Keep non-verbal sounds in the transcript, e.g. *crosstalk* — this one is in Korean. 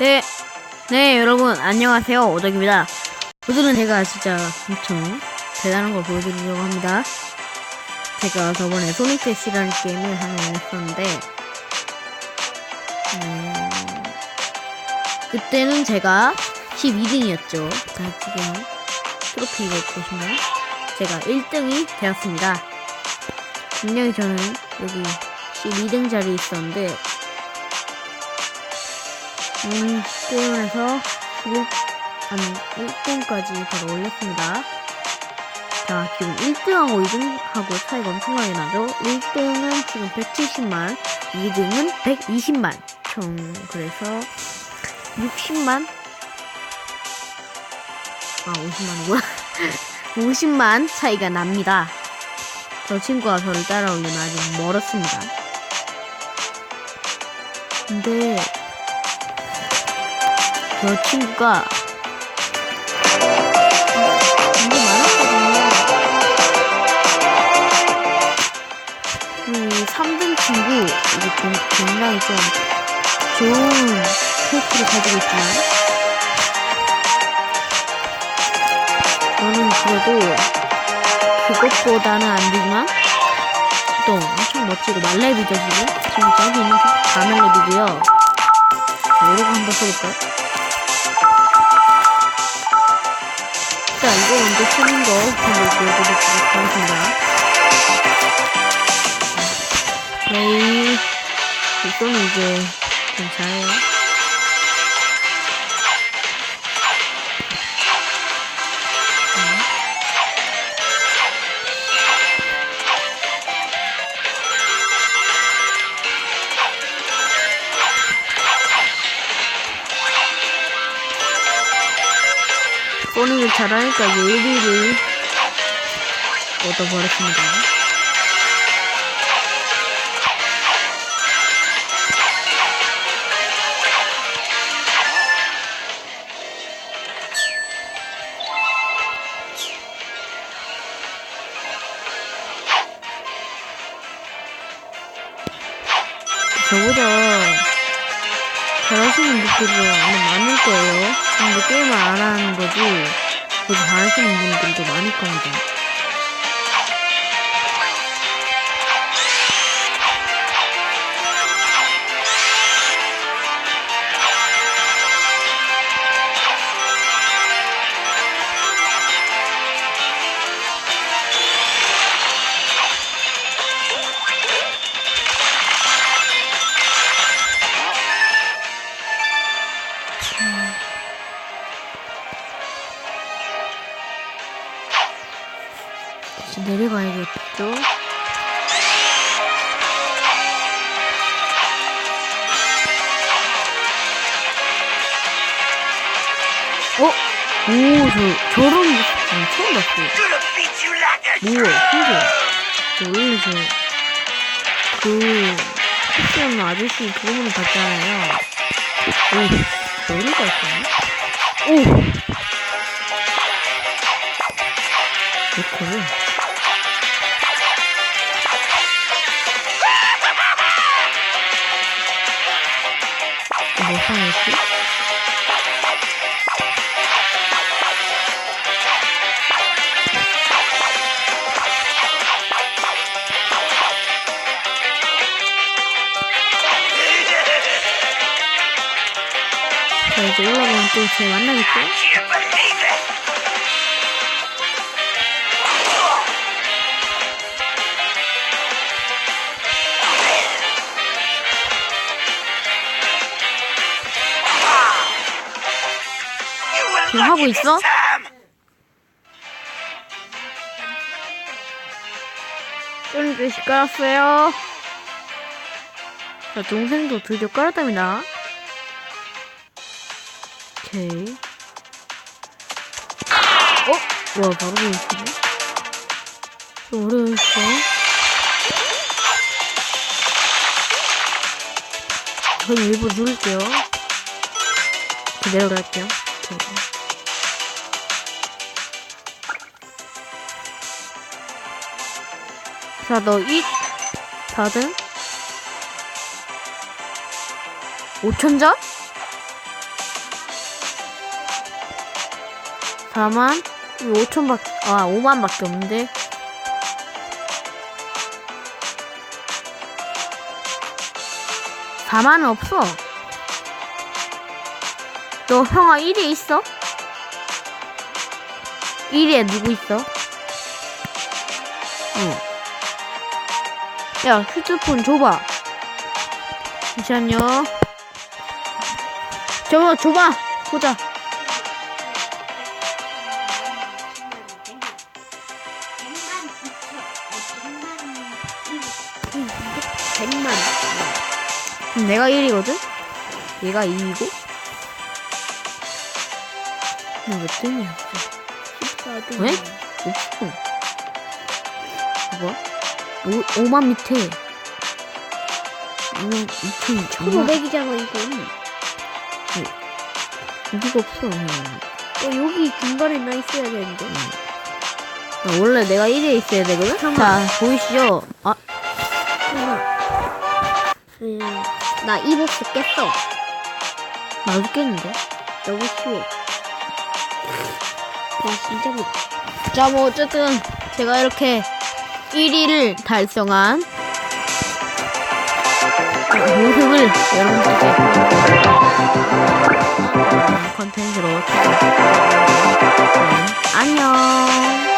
네, 네 여러분 안녕하세요 오덕입니다. 오늘은 제가 진짜 엄청 대단한 걸 보여드리려고 합니다. 제가 저번에 소닉 대시라는 게임을 하나 했었는데 음, 그때는 제가 12등이었죠. 자 지금 트로피가 보시면 제가 1등이 되었습니다. 분명히 저는 여기 12등 자리에 있었는데 음, 게임에서 11, 아니, 1등까지 바로 올렸습니다. 자, 지금 1등하고 2등하고 차이가 엄청나게 나죠? 1등은 지금 170만, 2등은 120만. 총, 그래서 60만? 아, 50만이구나. 50만 *laughs* 차이가 납니다. 저 친구가 저를 따라오려면 아직 멀었습니다. 근데, 저 친구가 되게 많았거든요. 그 3등 친구, 이게 좀, 굉장히 좀 좋은 캐릭터를 가지고 있지만, 저는 그래도 그것보다는 안 되지만, 또 엄청 멋지고 말렙이죠, 지금. 지금 저기 있는 게 다말렙이고요. 이러고 한번 써볼까요? 자, 이거 먼저 쓰는 거 한번 보여드리도록 하겠습니다. 네, 이거는 이제 좀 잘해요. 소닉을 잘하니까 예리를 얻어버렸습니다. 저보다 잘하시는 분들도 아마 많을 거예요. 근데 게임을 안 하는 거지. 더 잘하시는 분들도 많을 겁니다. 다시 내려가야겠죠? 어? 오, 저, 저런 좀 처음 봤어요. 우와, 신기해. 저 원래 저, 그, 섹시한 아저씨 그거만 봤잖아요. 오, 저리가 있었네? 오! 뭐 상했지? 자, 이제 올라가면 또 지금 하고 있어? 글씨 깔았어요. 자, 동생도 드디어 깔았답니다. 오케이. 어? 와, 바로 보이시네. 좀 어려웠어. 저는 일부러 누를게요. 그대로 갈게요. 오케 자, 너잇 다들? 5천점? 4만? 5천밖에, 아, 5만밖에 없는데? 다만은 없어. 너 형아 1위에 있어? 1위에 누구 있어? 응. 야, 휴대폰 줘봐. 잠시만요. 저거 줘봐. 보자. 백만. 그럼 내가 1위거든? 얘가 2위고? 나몇 등이야, 진짜. 십사등. 왜? 없어. 뭐 야? 5, 5만 밑에. 5만 2천 정말. 1500이잖아 이건. 여기가 없어. 어 여기 중간에 나 있어야 되는데. 나 원래 내가 1위에 있어야 되거든? 자, 보이시죠? 아, 음, 나 이보스 깼어. 나도 깼는데? 너무 쉬워. 나 진짜 못. 자, 뭐, 어쨌든, 제가 이렇게 1위를 달성한 모습을 여러분들께 컨텐츠로 찾아드릴게요. 안녕.